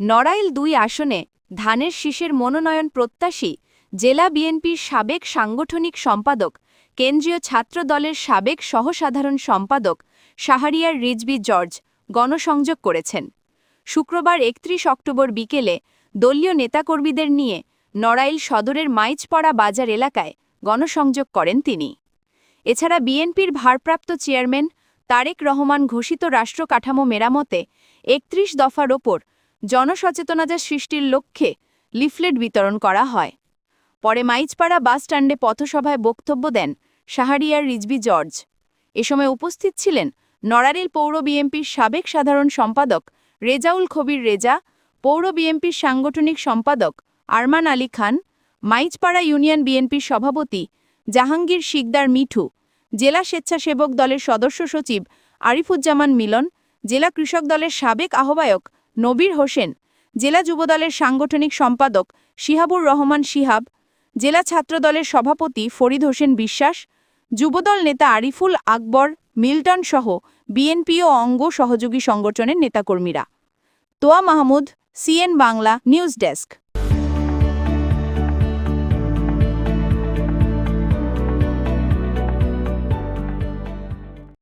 নড়াইল দুই আসনে ধানের শীষের মনোনয়ন প্রত্যাশী জেলা বিএনপির সাবেক সাংগঠনিক সম্পাদক, কেন্দ্রীয় ছাত্র দলের সাবেক সহসাধারণ সম্পাদক শাহরিয়ার রিজবি জর্জ গণসংযোগ করেছেন। শুক্রবার একত্রিশ অক্টোবর বিকেলে দলীয় নেতাকর্মীদের নিয়ে নড়াইল সদরের মাইচপড়া বাজার এলাকায় গণসংযোগ করেন তিনি। এছাড়া বিএনপির ভারপ্রাপ্ত চেয়ারম্যান তারেক রহমান ঘোষিত রাষ্ট্র কাঠামো মেরামতে একত্রিশ দফার ওপর জনসচেতনতা সৃষ্টির লক্ষ্যে লিফলেট বিতরণ করা হয়। পরে মাইজপাড়া বাস স্ট্যান্ডে পথসভায় বক্তব্য দেন শাহারিয়ার রিজবি জর্জ। এ সময় উপস্থিত ছিলেন নড়াইল পৌর বিএনপির সাবেক সাধারণ সম্পাদক রেজাউল খবির রেজা, পৌর বিএনপির সাংগঠনিক সম্পাদক আরমান আলী খান, মাইজপাড়া ইউনিয়ন বিএনপির সভাপতি জাহাঙ্গীর শিকদার মিঠু, জেলা স্বেচ্ছাসেবক দলের সদস্য সচিব আরিফুজ্জামান মিলন, জেলা কৃষক দলের সাবেক আহ্বায়ক নবীর হোসেন, জেলা যুবদলের সাংগঠনিক সম্পাদক শিহাবুর রহমান শিহাব, জেলা ছাত্রদলের সভাপতি ফরিদ হোসেন বিশ্বাস, যুবদল নেতা আরিফুল আকবর মিল্টন সহ বিএনপি ও অঙ্গ সহযোগী সংগঠনের নেতাকর্মীরা। Toa Mahmud, CN Bangla, news desk.